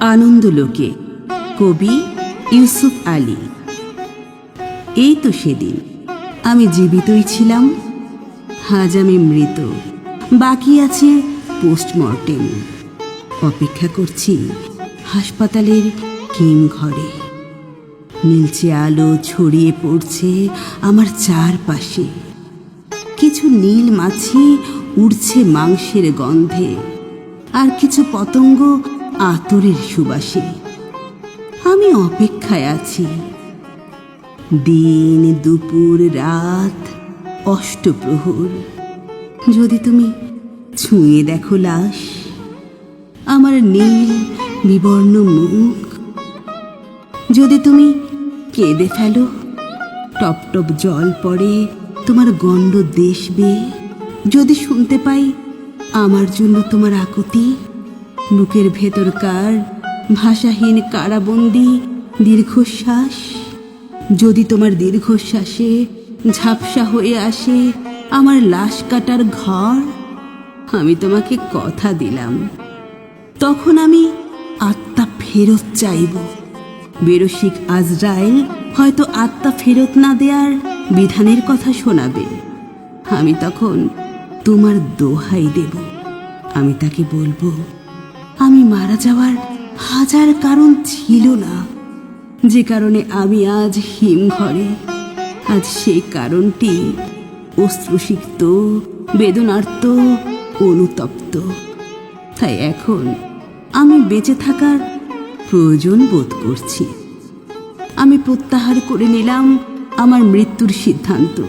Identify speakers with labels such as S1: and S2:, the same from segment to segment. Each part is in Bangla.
S1: আনন্দলোকে, কবি ইউসুফ আলী। এই তো সেদিন। আমি জীবিতই ছিলাম। হাজ আমি মৃত। বাকি আছে পোস্টমর্টেম। অপেক্ষা করছি হাসপাতালের কিম ঘরে। নীলচে আলো ছড়িয়ে পড়ছে আমার চারপাশে। কিছু নীল মাছি উড়ছে মাংসের গন্ধে। আর কিছু পতঙ্গ আতরের সুবাসে। আমি অপেক্ষায় আছি। দিন, দুপুর, রাত, অষ্টপ্রহর। যদি তুমি ছুঁয়ে দেখো লাশ, আমার নীল বিবর্ণ মুখ। যদি তুমি কেঁদে ফেলো টপ টপ জল পড়ে তোমার গণ্ড দেশ বেয়ে যদি শুনতে পাই, আমার জন্য তোমার আকুতি, বুকের ভেতরকার, ভাষাহীন কারাবন্দি দীর্ঘশ্বাস। যদি তোমার দীর্ঘশ্বাসে ঝাপসা হয়ে আসে আমার লাশ কাটার ঘর, আমি তোমাকে কথা দিলাম। তখন আমি আত্মা ফেরত চাইব। বেরসিক আজরাইল হয়তো আত্মা ফেরত না দেওয়ার বিধানের কথা শোনাবে। আমি তখন তোমার দোহাই দেব। আমি তাকে বলব, আমি মারা যাওয়ার হাজার কারণ ছিল না। যে কারণে আমি আজ হিম ঘরে আজ সেই কারণটি অশ্রুসিক্ত, বেদনার্ত, অনুতপ্ত। তাই এখন আমি বেঁচে থাকার প্রয়োজন বোধ করছি। আমি প্রত্যাহার করে নিলাম আমার মৃত্যুর সিদ্ধান্ত।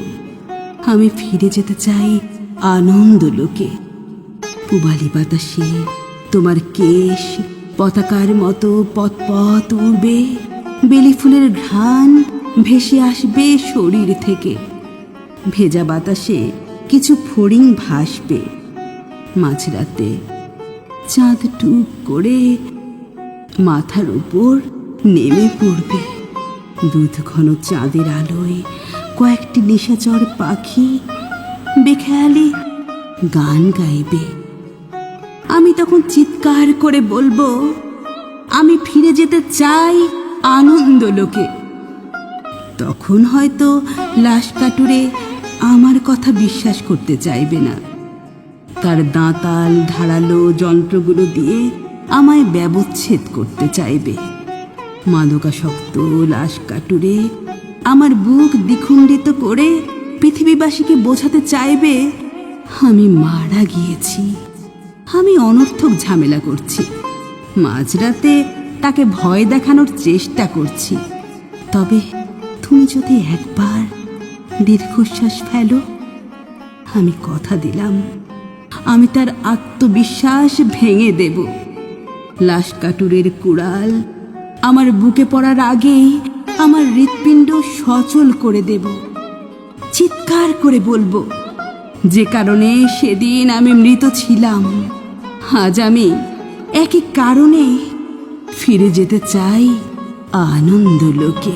S1: আমি ফিরে যেতে চাই আনন্দ লোকে পুবালি বাতাসে তোমার কেশ পতাকার মতো পথ পথ উড়বে। বেলি ফুলের ঘ্রাণ ভেসে আসবে শরীর থেকে। ভেজা বাতাসে কিছু ফড়িং ভাসবে। মাঝরাতে চাঁদ টুপ করে মাথার উপর নেমে পড়বে। দুধ ঘন চাঁদের আলোয় কয়েকটি নিশাচর পাখি বেখেয়ালি গান গাইবে। আমি তখন চিৎকার করে বলব, আমি ফিরে যেতে চাই আনন্দ লোকে। তখন হয়তো লাশ কাটুরে আমার কথা বিশ্বাস করতে চাইবে না। তার দাঁতাল ধারালো যন্ত্রগুলো দিয়ে আমায় ব্যবচ্ছেদ করতে চাইবে। মাদকাসক্ত লাশ কাটুরে আমার বুক দ্বিখণ্ডিত করে পৃথিবীবাসীকে বোঝাতে চাইবে, আমি মারা গিয়েছি। আমি অনর্থক ঝামেলা করছি। মাঝরাতে তাকে ভয় দেখানোর চেষ্টা করছি। তবে তুমি যদি একবার দীর্ঘশ্বাস ফেলো, আমি কথা দিলাম। আমি তার আত্মবিশ্বাস ভেঙে দেব। লাশ কাটুরের কুড়াল আমার বুকে পড়ার আগেই আমার হৃৎপিণ্ড সচল করে দেব। চিৎকার করে বলব, যে কারণে সেদিন আমি মৃত ছিলাম। আজ আমি একই কারণে ফিরে যেতে চাই আনন্দ লোকে।